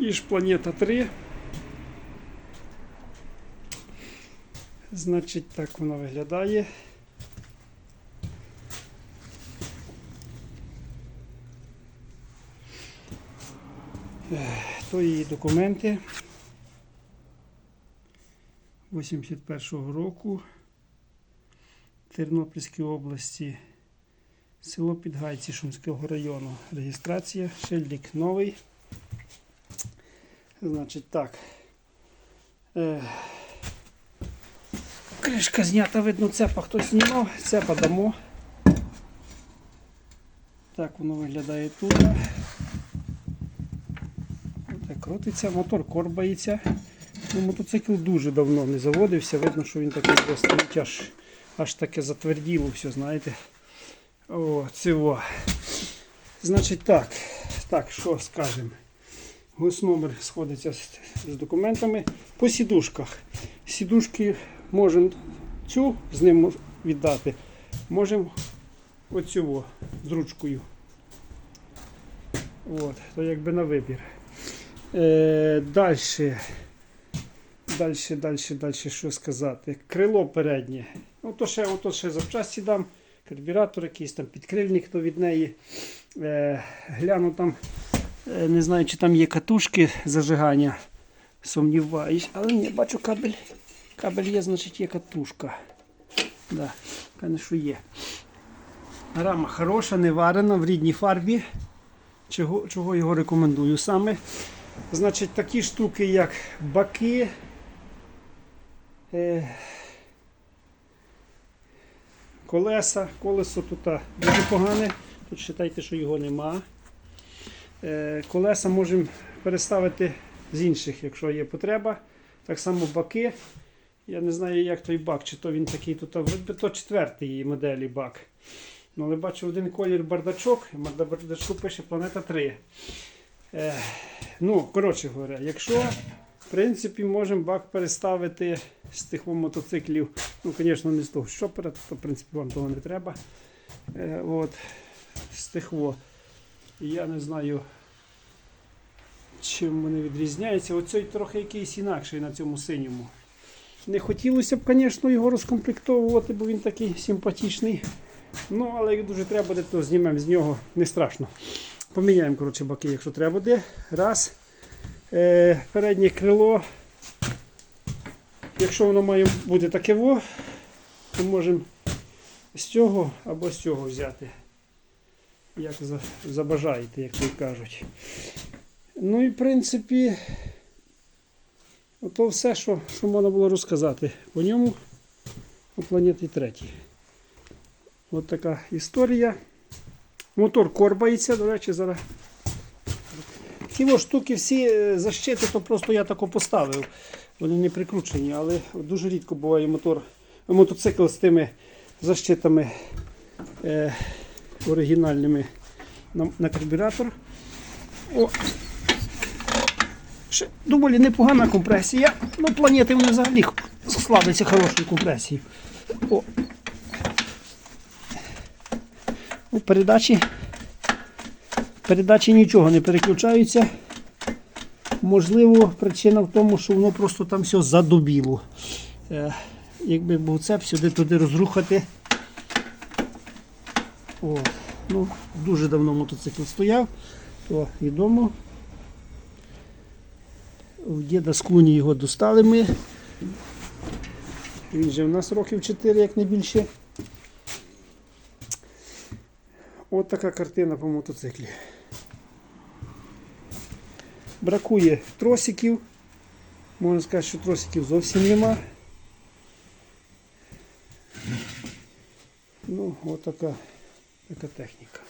Іж планета 3. Значить, так воно виглядає. То її документи 81-го року Тернопільській області, село Підгайці Шумського району. Реєстрація, шильдик новий. Значить так. Е, кришка знята, видно, цепа хтось знімав, цепа дамо. Так воно виглядає тут. Так крутиться, мотор корбається. Ну, мотоцикл дуже давно не заводився. Видно, що він такий стоїть аж, аж таке затверділо все, знаєте. О, цього. Значить так. Так, що скажемо? Госномер сходиться з, з документами. По сідушках. Сідушки можемо цю з ним віддати. Можемо оцю з ручкою. От, то якби на вибір. Е, далі. Далі, далі, далі, що сказати. Крило переднє. Ну, то ще, ото ще запчасті дам. Карбюратор якийсь там підкрильник то від неї. Е, гляну там, не знаю, чи там є катушки зажигання. Сумніваюсь, але ні, бачу кабель. Кабель є, значить є катушка. Да, що є. Рама хороша, не варена, в рідній фарбі. Чого, чого його рекомендую саме. Значить, такі штуки, як баки. Е, колеса. Колесо тут дуже погане. Тут вважайте, що його нема. Е, колеса можемо переставити з інших, якщо є потреба. Так само баки. Я не знаю, як той бак, чи то він такий вроде то четвертий моделі бак. Ну, але бачу один колір бардачок, на пише Планета 3. Е, ну, коротше говоря, якщо в принципі можемо бак переставити з тих мотоциклів, ну, звісно, не з того шопера, то в принципі вам того не треба. Е, от, з тих. Я не знаю, чим вони відрізняються. Оцей трохи якийсь інакший на цьому синьому. Не хотілося б, звісно, його розкомплектовувати, бо він такий симпатичний. Ну, але як дуже треба буде, то знімемо з нього, не страшно. Поміняємо коротше, баки, якщо треба буде. Раз. Е, переднє крило. Якщо воно має бути таке то можемо з цього або з цього взяти. Як забажаєте, як то й кажуть. Ну і в принципі, ото все, що, що можна було розказати по ньому у планеті третій. От така історія. Мотор корбається, до речі, зараз. Ці штуки всі е, защити, то просто я тако поставив. Вони не прикручені, але дуже рідко буває мотор, мотоцикл з тими защитами е, оригінальними на, на карбюратор. О. Ще доволі непогана компресія. Ну, планети вони взагалі славляться хорошою компресією. О. У передачі, передачі нічого не переключаються. Можливо, причина в тому, що воно просто там все задубіло. Е, якби був цеп сюди туди розрухати. О, ну, дуже давно мотоцикл стояв, то відомо. В діда з його достали ми. Він же в нас років 4, як не більше. От така картина по мотоциклі. Бракує тросиків. Можна сказати, що тросиків зовсім нема. Ну, от така, така техніка.